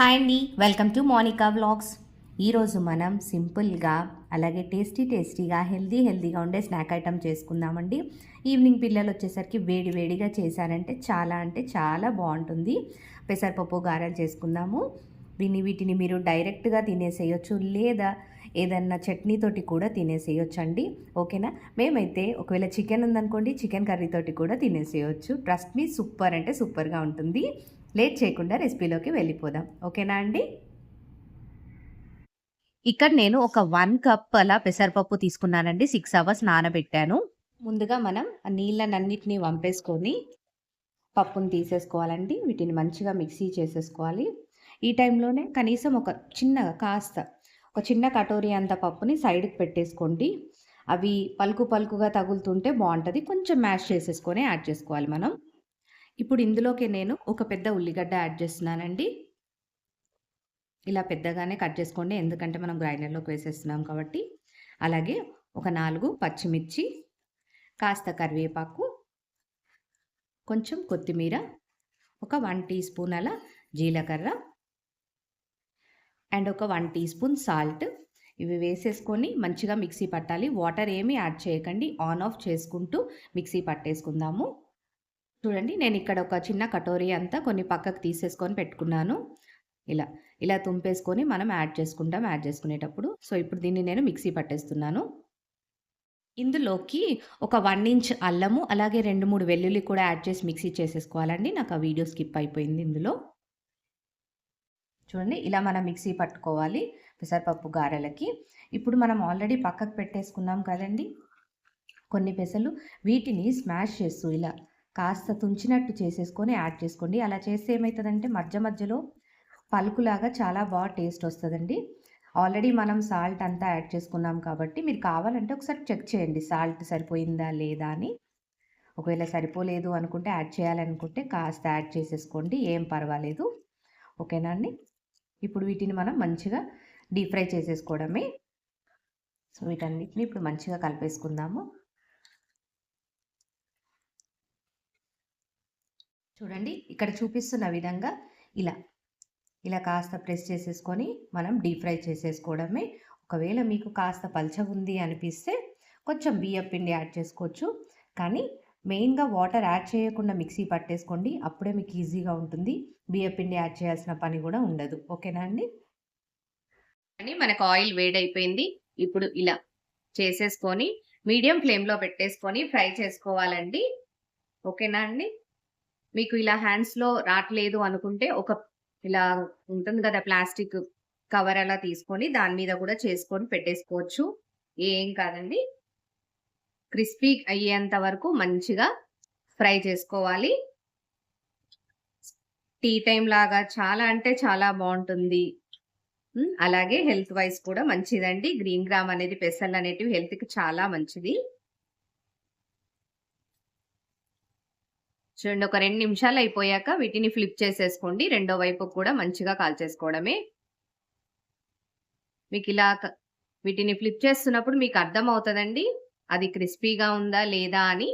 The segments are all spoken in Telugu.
హాయ్ అండి. Welcome to Monika vlogs. ఈరోజు మనం సింపుల్గా అలాగే టేస్టీ టేస్టీగా హెల్దీ హెల్దీగా ఉండే స్నాక్ ఐటమ్ చేసుకుందామండి. ఈవినింగ్ పిల్లలు వచ్చేసరికి వేడి వేడిగా చేశారంటే చాలా అంటే చాలా బాగుంటుంది. పెసరపప్పు గారెలు చేసుకుందాము. దీన్ని వీటిని మీరు డైరెక్ట్గా తినేసేయచ్చు లేదా ఏదన్నా చట్నీతోటి కూడా తినేసేయొచ్చండి. ఓకేనా? మేమైతే ఒకవేళ చికెన్ ఉందనుకోండి చికెన్ కర్రీతోటి కూడా తినేసేయచ్చు. ట్రస్ట్ మీ సూపర్ అంటే సూపర్గా ఉంటుంది. లేట్ చేయకుండా రెసిపీలోకి వెళ్ళిపోదాం. ఓకేనా అండి? ఇక్కడ నేను ఒక వన్ కప్ అలా పెసరపప్పు తీసుకున్నానండి. సిక్స్ అవర్స్ నానబెట్టాను. ముందుగా మనం ఆ నీళ్ళనన్నిటినీ వంపేసుకొని పప్పుని తీసేసుకోవాలండి. వీటిని మంచిగా మిక్సీ చేసేసుకోవాలి. ఈ టైంలోనే కనీసం ఒక చిన్నగా కాస్త ఒక చిన్న కటోరీ అంత పప్పుని సైడ్కి పెట్టేసుకోండి. అవి పలుకు పలుకుగా తగులుతుంటే బాగుంటుంది. కొంచెం మ్యాష్ చేసేసుకొని యాడ్ చేసుకోవాలి మనం. ఇప్పుడు ఇందులోకి నేను ఒక పెద్ద ఉల్లిగడ్డ యాడ్ చేస్తున్నానండి. ఇలా పెద్దగానే కట్ చేసుకోండి. ఎందుకంటే మనం గ్రైండర్లోకి వేసేస్తున్నాం కాబట్టి. అలాగే ఒక నాలుగు పచ్చిమిర్చి కాస్త కరివేపాకు కొంచెం కొత్తిమీర ఒక వన్ టీ స్పూన్ అలా జీలకర్ర అండ్ ఒక వన్ టీ స్పూన్ సాల్ట్. ఇవి వేసేసుకొని మంచిగా మిక్సీ పట్టాలి. వాటర్ ఏమీ యాడ్ చేయకండి. ఆన్ ఆఫ్ చేసుకుంటూ మిక్సీ పట్టేసుకుందాము. చూడండి నేను ఇక్కడ ఒక చిన్న కటోరీ అంతా కొన్ని పక్కకు తీసేసుకొని పెట్టుకున్నాను. ఇలా ఇలా తుంపేసుకొని మనం యాడ్ చేసుకుంటాం యాడ్ చేసుకునేటప్పుడు. సో ఇప్పుడు దీన్ని నేను మిక్సీ పట్టేస్తున్నాను. ఇందులోకి ఒక వన్ ఇంచ్ అల్లము అలాగే రెండు మూడు వెల్లుల్లి కూడా యాడ్ చేసి మిక్సీ చేసేసుకోవాలండి. నాకు ఆ వీడియో స్కిప్ అయిపోయింది ఇందులో. చూడండి ఇలా మనం మిక్సీ పట్టుకోవాలి పెసరపప్పు గారెలకి. ఇప్పుడు మనం ఆల్రెడీ పక్కకు పెట్టేసుకున్నాం కదండి. కొన్ని పెసలు వీటిని స్మాష్ చేస్తూ ఇలా కాస్త తుంచినట్టు చేసేసుకొని యాడ్ చేసుకోండి. అలా చేస్తే ఏమవుతుందంటే మధ్య మధ్యలో పలుకులాగా చాలా బాగా టేస్ట్ వస్తుందండి. ఆల్రెడీ మనం సాల్ట్ అంతా యాడ్ చేసుకున్నాం కాబట్టి మీరు కావాలంటే ఒకసారి చెక్ చేయండి. సాల్ట్ సరిపోయిందా లేదా అని. ఒకవేళ సరిపోలేదు అనుకుంటే యాడ్ చేయాలనుకుంటే కాస్త యాడ్ చేసేసుకోండి. ఏం పర్వాలేదు. ఓకేనా అండి? ఇప్పుడు వీటిని మనం మంచిగా డీప్ ఫ్రై చేసేసుకోవడమే. సో వీటన్నిటిని ఇప్పుడు మంచిగా కలిపేసుకుందాము. చూడండి ఇక్కడ చూపిస్తున్న విధంగా ఇలా ఇలా కాస్త ప్రెస్ చేసేసుకొని మనం డీప్ ఫ్రై చేసేసుకోవడమే. ఒకవేళ మీకు కాస్త పల్చ ఉంది అనిపిస్తే కొంచెం బియ్యం పిండి యాడ్ చేసుకోవచ్చు. కానీ మెయిన్గా వాటర్ యాడ్ చేయకుండా మిక్సీ పట్టేసుకోండి అప్పుడే మీకు ఈజీగా ఉంటుంది. బియ్యం పిండి యాడ్ చేయాల్సిన పని కూడా ఉండదు. ఓకేనా అండి? అని మనకు ఆయిల్ వేడైపోయింది. ఇప్పుడు ఇలా చేసేసుకొని మీడియం ఫ్లేమ్లో పెట్టేసుకొని ఫ్రై చేసుకోవాలండి. ఓకేనా అండి? మీకు ఇలా హ్యాండ్స్లో రావట్లేదు అనుకుంటే ఒక ఇలా ఉంటుంది కదా ప్లాస్టిక్ కవర్ అలా తీసుకొని దాని మీద కూడా చేసుకొని పెట్టేసుకోవచ్చు. ఏం కాదండి. క్రిస్పీ అయ్యేంత వరకు మంచిగా ఫ్రై చేసుకోవాలి. టీ టైం లాగా చాలా అంటే చాలా బాగుంటుంది. అలాగే హెల్త్ వైజ్ కూడా మంచిదండి. గ్రీన్ గ్రామ్ అనేది పెసల్ అనేటివి హెల్త్కి చాలా మంచిది. చూడండి ఒక రెండు నిమిషాలు అయిపోయాక వీటిని ఫ్లిప్ చేసేసుకోండి. రెండో వైపు కూడా మంచిగా కాల్చేసుకోవడమే. మీకు ఇలా వీటిని ఫ్లిప్ చేస్తున్నప్పుడు మీకు అర్థం అవుతుందండి అది క్రిస్పీగా ఉందా లేదా అని.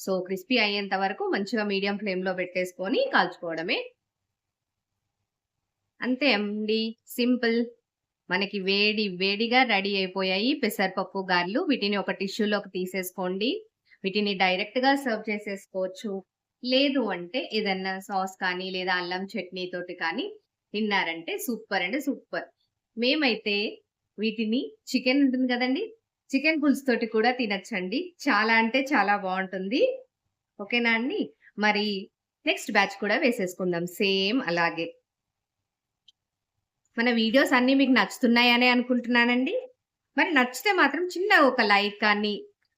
సో క్రిస్పీ అయ్యేంత వరకు మంచిగా మీడియం ఫ్లేమ్లో పెట్టేసుకొని కాల్చుకోవడమే. అంతే అండి. సింపుల్. మనకి వేడి వేడిగా రెడీ అయిపోయాయి పెసరపప్పు గారెలు. వీటిని ఒక టిష్యూలోకి తీసేసుకోండి. వీటిని డైరెక్ట్గా సర్వ్ చేసేసుకోవచ్చు. లేదు అంటే ఏదన్నా సాస్ కానీ లేదా అల్లం చట్నీ తోటి కానీ తిన్నారంటే సూపర్ అంటే సూపర్ మేమైతే వీటిని చికెన్ ఉంటుంది కదండి? చికెన్ పులుసు తోటి కూడా తినచ్చండి. చాలా అంటే చాలా బాగుంటుంది. ఓకేనా అండి? మరి నెక్స్ట్ బ్యాచ్ కూడా వేసేసుకుందాం. సేమ్ అలాగే. మన వీడియోస్ అన్నీ మీకు నచ్చుతున్నాయనే అనుకుంటున్నానండి. మరి నచ్చితే మాత్రం చిన్న ఒక లైక్ కానీ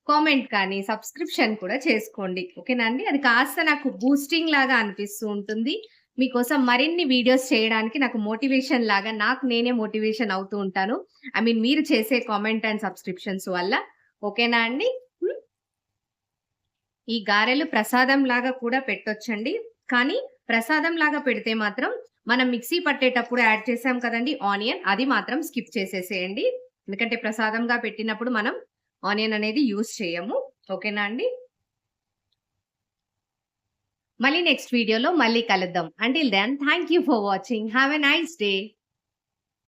కామెంట్ కానీ సబ్స్క్రిప్షన్ కూడా చేసుకోండి. ఓకేనా అండి? అది కాస్త నాకు బూస్టింగ్ లాగా అనిపిస్తూ ఉంటుంది. మీకోసం మరిన్ని వీడియోస్ చేయడానికి నాకు మోటివేషన్ లాగా నాకు నేనే మోటివేషన్ అవుతూ ఉంటాను. ఐ మీన్ మీరు చేసే కామెంట్ అండ్ సబ్స్క్రిప్షన్స్ వల్ల. ఓకేనా అండి? ఈ గారెలు ప్రసాదం లాగా కూడా పెట్టొచ్చండి. కానీ ప్రసాదం లాగా పెడితే మాత్రం మనం మిక్సీ పట్టేటప్పుడు యాడ్ చేసాం కదండి ఆనియన్ అది మాత్రం స్కిప్ చేసేసేయండి. ఎందుకంటే ప్రసాదంగా పెట్టినప్పుడు మనం ఆనియన్ అనేది యూస్ చేయము ఓకేనా అండి మళ్ళీ నెక్స్ట్ వీడియోలో మళ్ళీ కలుద్దాం. Until then thank you for watching. Have a nice day.